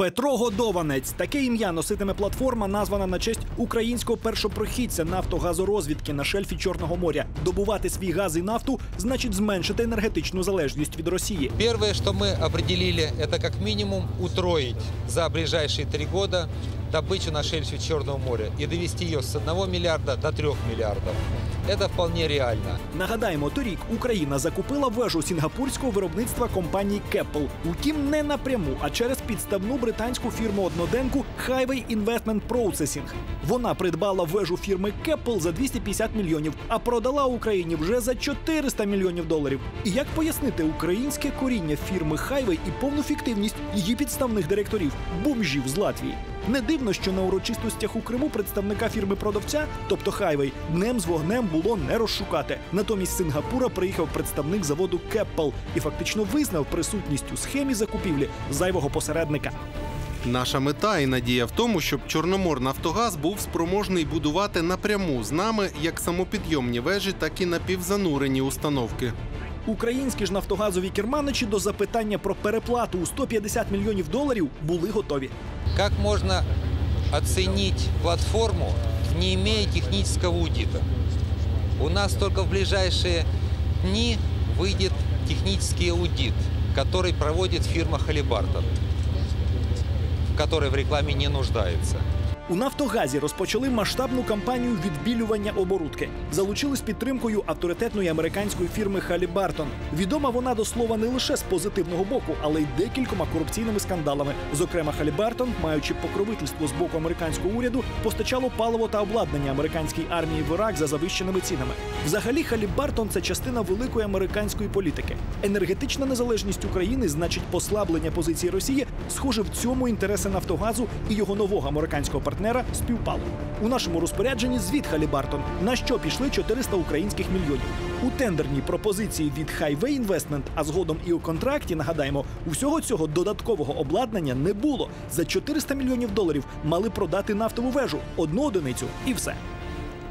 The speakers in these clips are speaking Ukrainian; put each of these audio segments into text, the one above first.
Петро Годованець таке ім'я носитиме платформа, названа на честь українського першопрохідця нафтогазорозвідки на шельфі Чорного моря. Добувати свій газ і нафту значить зменшити енергетичну залежність від Росії. Первое, что мы определили, это как минимум утроить за ближайшие три года добычу на шельфе Черного моря и довести ее с 1 миллиарда до 3 миллиардов. Это вполне реально. Нагадаємо, торік Україна закупила вежу сінгапурського виробництва компанії Keppel. Утім, не напряму, а через підставну британську фірму одноденку Highway Investment Processing. Вона придбала вежу фірми Keppel за 250 мільйонів, а продала Україні вже за 400 мільйонів доларів. І як пояснити українське коріння фірми Highway і повну фіктивність її підставних директорів бомжів з Латвії? Не дивно, що на урочистостях у Криму представника фірми продавця, тобто Хайвей, днем з вогнем було не розшукати. Натомість з Сингапура приїхав представник заводу Кеппел і фактично визнав присутність у схемі закупівлі зайвого посередника. Наша мета і надія в тому, щоб Чорноморнафтогаз був спроможний будувати напряму з нами як самопідйомні вежі, так і напівзанурені установки. Українські ж нафтогазові керманичі до запитання про переплату у 150 мільйонів доларів були готові. Как можно оценить платформу, не имея технического аудита? У нас только в ближайшие дни выйдет технический аудит, который проводит фирма Халибартон, в которой в рекламе не нуждается. У Нафтогазі розпочали масштабну кампанію відбілювання оборудки. Залучили з підтримкою авторитетної американської фірми Халібартон. Відома вона до слова не лише з позитивного боку, але й декількома корупційними скандалами. Зокрема, Халібартон, маючи покровительство з боку американського уряду, постачало паливо та обладнання американській армії в Ірак за завищеними цінами. Взагалі, Халібартон це частина великої американської політики. Енергетична незалежність України значить послаблення позиції Росії. Схоже, в цьому інтереси Нафтогазу і його нового американського партнера співпали. У нашому розпорядженні звіт Халібартон, на що пішли 400 українських мільйонів. У тендерній пропозиції від Highway Investment, а згодом і у контракті, нагадаємо, усього цього додаткового обладнання не було. За 400 мільйонів доларів мали продати нафтову вежу, одну одиницю і все.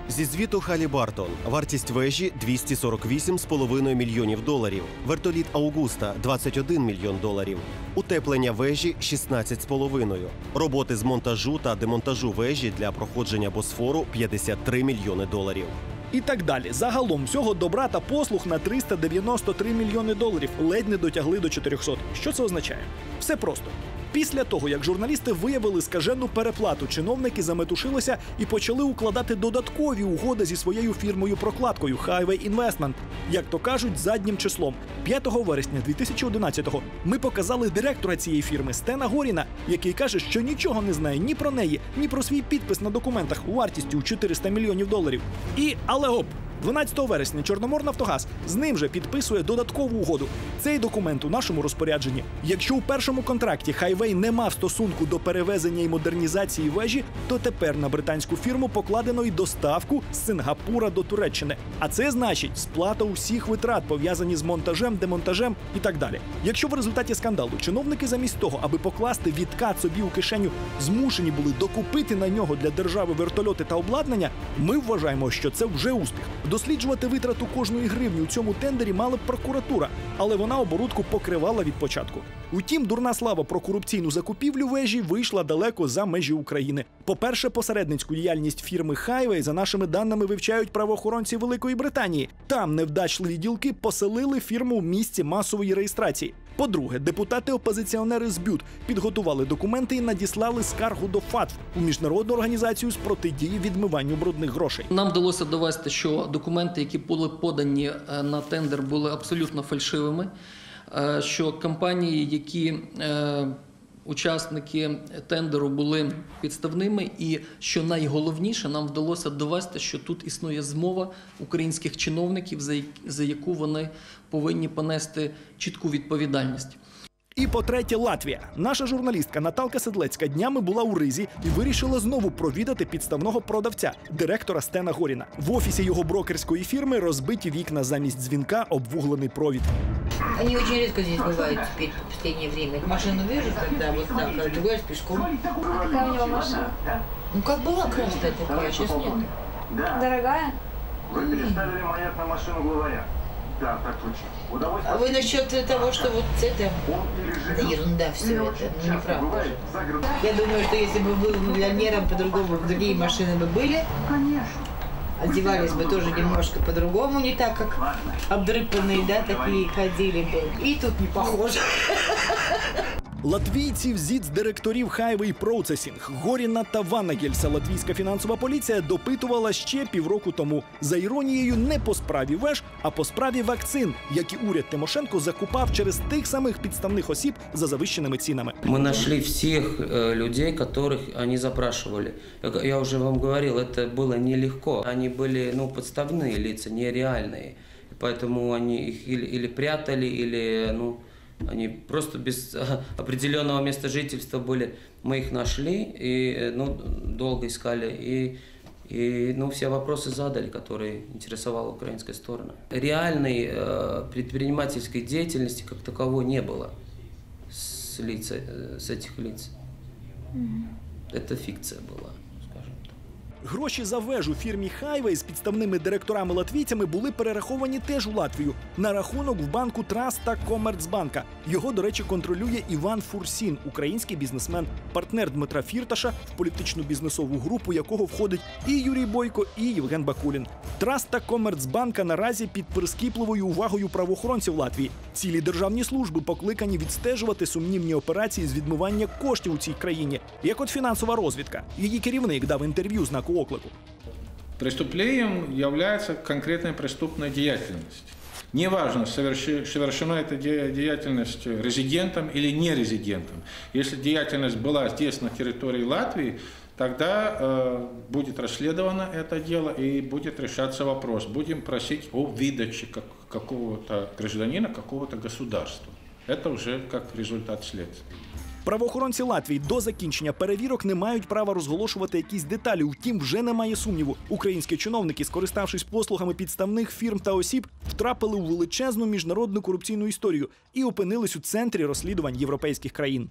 Зі звіту Халібартон вартість вежі 248,5 мільйонів доларів. Вертоліт Аугуста 21 мільйон доларів. Утеплення вежі 16,5. Роботи з монтажу та демонтажу вежі для проходження Босфору 53 мільйони доларів. І так далі. Загалом всього добра та послуг на 393 мільйони доларів ледь не дотягли до 400. Що це означає? Все просто. Після того, як журналісти виявили скажену переплату, чиновники заметушилися і почали укладати додаткові угоди зі своєю фірмою-прокладкою Highway Investment. Як то кажуть, заднім числом. 5 вересня 2011-го ми показали директора цієї фірми Стена Горіна, який каже, що нічого не знає ні про неї, ні про свій підпис на документах вартістю у 400 мільйонів доларів. І але гоп, 12 вересня Чорноморнафтогаз з ним же підписує додаткову угоду. Цей документ у нашому розпорядженні. Якщо у першому контракті Хайвей не мав стосунку до перевезення і модернізації вежі, то тепер на британську фірму покладено й доставку з Сингапура до Туреччини. А це значить сплата усіх витрат, пов'язані з монтажем, демонтажем і так далі. Якщо в результаті скандалу чиновники замість того, аби покласти відкат собі у кишеню, змушені були докупити на нього для держави вертольоти та обладнання, ми вважаємо, що це вже успіх. Досліджувати витрату кожної гривні у цьому тендері мала б прокуратура, але вона оборудку покривала від початку. Утім, дурна слава про корупційну закупівлю вежі вийшла далеко за межі України. По-перше, посередницьку діяльність фірми Highway, за нашими даними, вивчають правоохоронці Великої Британії. Там невдачливі ділки поселили фірму в місці масової реєстрації. По-друге, депутати-опозиціонери з БЮТ підготували документи і надіслали скаргу до ФАТФ у міжнародну організацію з протидії відмиванню брудних грошей. Нам вдалося довести, що документи, які були подані е, на тендер, були абсолютно фальшивими. Е, Що компанії, які е, учасники тендеру були підставними, і що найголовніше, нам вдалося довести, що тут існує змова українських чиновників, за яку вони повинні понести чітку відповідальність. І по-третє, Латвія. Наша журналістка Наталка Седлецька днями була у Ризі і вирішила знову провідати підставного продавця, директора Стена Горіна. В офісі його брокерської фірми розбиті вікна замість дзвінка, обвуглений провід. Они очень редко здесь бывают теперь в последнее время. Машину вижу, когда вот так, а гуляешь пешком. Какая у него машина? Ну как была красная такая, сейчас нет. Дорогая? Вы переставили маяк на машину главаря. А вы насчет того, что вот это, это ерунда все это, ну неправда же. Я думаю, что если бы был миллионером, по-другому другие машины бы были. Одевались бы тоже немножко по-другому, не так, как обдрыпанные, да, такие ходили бы. И тут не похоже. Латвійців зіц директорів Highway Processing Горіна та Ваннагельса латвійська фінансова поліція допитувала ще півроку тому. За іронією, не по справі веж, а по справі вакцин, які уряд Тимошенко закупав через тих самих підставних осіб за завищеними цінами. Мы нашли всех э, людей, которых они запрашивали. Как Я уже вам говорил, это было нелегко. Они были ну, подставные лица, нереальные. И Поэтому они их или, или прятали, или ну, Они просто без э, определенного места жительства были. Мы их нашли и э, ну, долго искали. И, и ну, все вопросы задали, которые интересовала украинская сторона. Реальной э, предпринимательской деятельности как таковой не было с, лица, э, с этих лиц. Это фикция была. Гроші за вежу фірмі Highway з підставними директорами латвійцями були перераховані теж у Латвію на рахунок в банку Траст та Комерцбанка. Його, до речі, контролює Іван Фурсін, український бізнесмен, партнер Дмитра Фірташа, в політичну бізнесову групу якого входить і Юрій Бойко, і Євген Бакулін. Траст та Комерцбанка наразі під прискіпливою увагою правоохоронців Латвії. Цілі державні служби покликані відстежувати сумнівні операції з відмивання коштів у цій країні, як от фінансова розвідка. Її керівник дав інтерв'ю знаку оклику. Преступлением является конкретная преступная деятельность. Неважно, совершена эта де- деятельность резидентом или не резидентом. Если деятельность была здесь, на территории Латвии, тогда э, будет расследовано это дело и будет решаться вопрос. Будем просить о выдаче как- какого-то гражданина, какого-то государства. Это уже как результат следствия. Правоохоронці Латвії до закінчення перевірок не мають права розголошувати якісь деталі. Втім, вже немає сумніву. Українські чиновники, скориставшись послугами підставних фірм та осіб, втрапили у величезну міжнародну корупційну історію і опинились у центрі розслідувань європейських країн.